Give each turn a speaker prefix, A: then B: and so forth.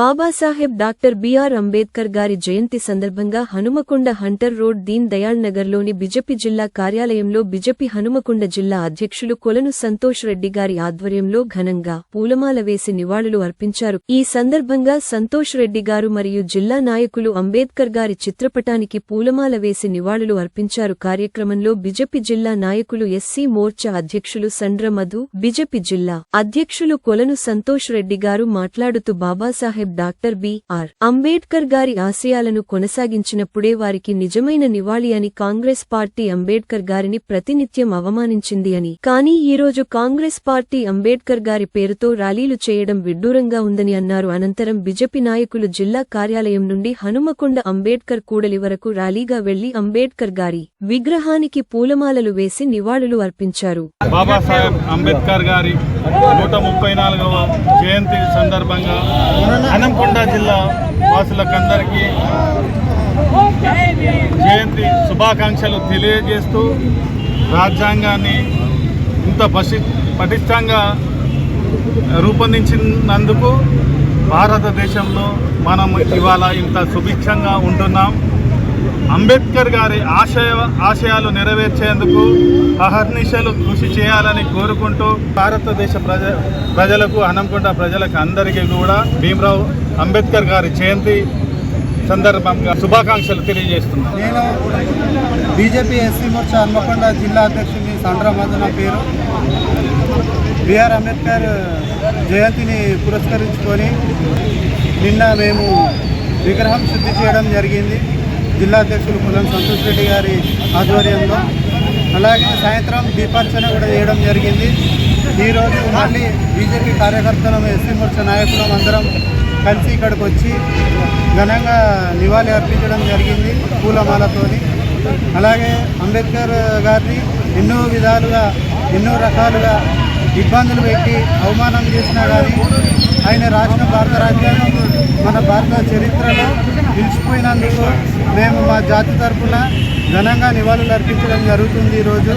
A: Babasaheb doctor BR Ambedkar గారి జయంతి సందర్భంగా హనుమకొండ హంటర్ రోడ్ దీన్ దయాళ్ నగర్లోని బిజెపి జిల్లా కార్యాలయంలో బిజెపి హనుమకొండ జిల్లా అధ్యక్షులు కొలను సంతోష్ రెడ్డి గారి ఆధ్వర్యంలో ఘనంగా పూలమాల వేసి నివాళులు అర్పించారు. ఈ సందర్భంగా సంతోష్ రెడ్డి గారు మరియు జిల్లా నాయకులు అంబేద్కర్ గారి చిత్రపటానికి పూలమాల వేసి నివాళులు అర్పించారు. కార్యక్రమంలో బిజెపి జిల్లా నాయకులు ఎస్సీ మోర్చా అధ్యక్షులు సండ్ర మధు బిజెపి జిల్లా అధ్యక్షులు కొలను సంతోష్ రెడ్డి గారు మాట్లాడుతూ బాబాసాహెబ్ డాక్టర్ బిఆర్ అంబేడ్కర్ గారి ఆశయాలను కొనసాగించినప్పుడే వారికి నిజమైన నివాళి అని కాంగ్రెస్ పార్టీ అంబేడ్కర్ గారిని ప్రతినిత్యం అవమానించింది అని. కానీ ఈరోజు కాంగ్రెస్ పార్టీ అంబేడ్కర్ గారి పేరుతో ర్యాలీలు చేయడం విడ్డూరంగా ఉందని అన్నారు. అనంతరం బిజెపి నాయకులు జిల్లా కార్యాలయం నుండి హనుమకొండ అంబేడ్కర్ కూడలి వరకు ర్యాలీగా వెళ్ళి అంబేడ్కర్ గారి విగ్రహానికి పూలమాలలు వేసి నివాళులు అర్పించారు.
B: బాబాసాహెబ్ అంబేద్కర్ గారి నూట ముప్పై నాలుగవ జయంతి సందర్భంగా అనంకొండ జిల్లా వాసులకందరికీ జయంతి శుభాకాంక్షలు తెలియజేస్తూ రాజ్యాంగాన్ని ఇంత పసి పటిష్టంగా రూపొందించినందుకు భారతదేశంలో మనం ఇవాళ ఇంత సుభిక్షంగా ఉంటున్నాం. అంబేద్కర్ గారి ఆశయ ఆశయాలు నెరవేర్చేందుకు అహర్నిశలు కృషి చేయాలని కోరుకుంటూ భారతదేశ ప్రజ ప్రజలకు హనంకొండ ప్రజలకు అందరికీ కూడా భీమరావు అంబేద్కర్ గారి జయంతి సందర్భంగా శుభాకాంక్షలు తెలియజేస్తున్నాను
C: నేను బీజేపీ ఎస్సీ మోర్చా హన్మకొండ జిల్లా అధ్యక్షుడిని సండ్రమధన నా పేరు. బిఆర్ అంబేద్కర్ జయంతిని పురస్కరించుకొని నిన్న మేము విగ్రహం శుద్ధి చేయడం జరిగింది. జిల్లా అధ్యక్షులు కులం సంతోష్ రెడ్డి గారి ఆధ్వర్యంలో అలాగే సాయంత్రం దీపార్చన కూడా చేయడం జరిగింది. ఈరోజు మళ్ళీ బీజేపీ కార్యకర్తలం ఎస్సీ మోర్చా నాయకులం అందరం కలిసి ఇక్కడికి వచ్చి ఘనంగా నివాళి అర్పించడం జరిగింది పూలమాలతోని. అలాగే అంబేద్కర్ గారిని ఎన్నో విధాలుగా ఎన్నో రకాలుగా ఇబ్బందులు పెట్టి అవమానం చేసినా కానీ ఆయన రాసిన భారత రాజ్యాంగం మన భారత చరిత్రలో నిలిచిపోయినందుకు మేము మా జాతి తరఫున ఘనంగా నివాళులు అర్పించడం జరుగుతుంది ఈరోజు.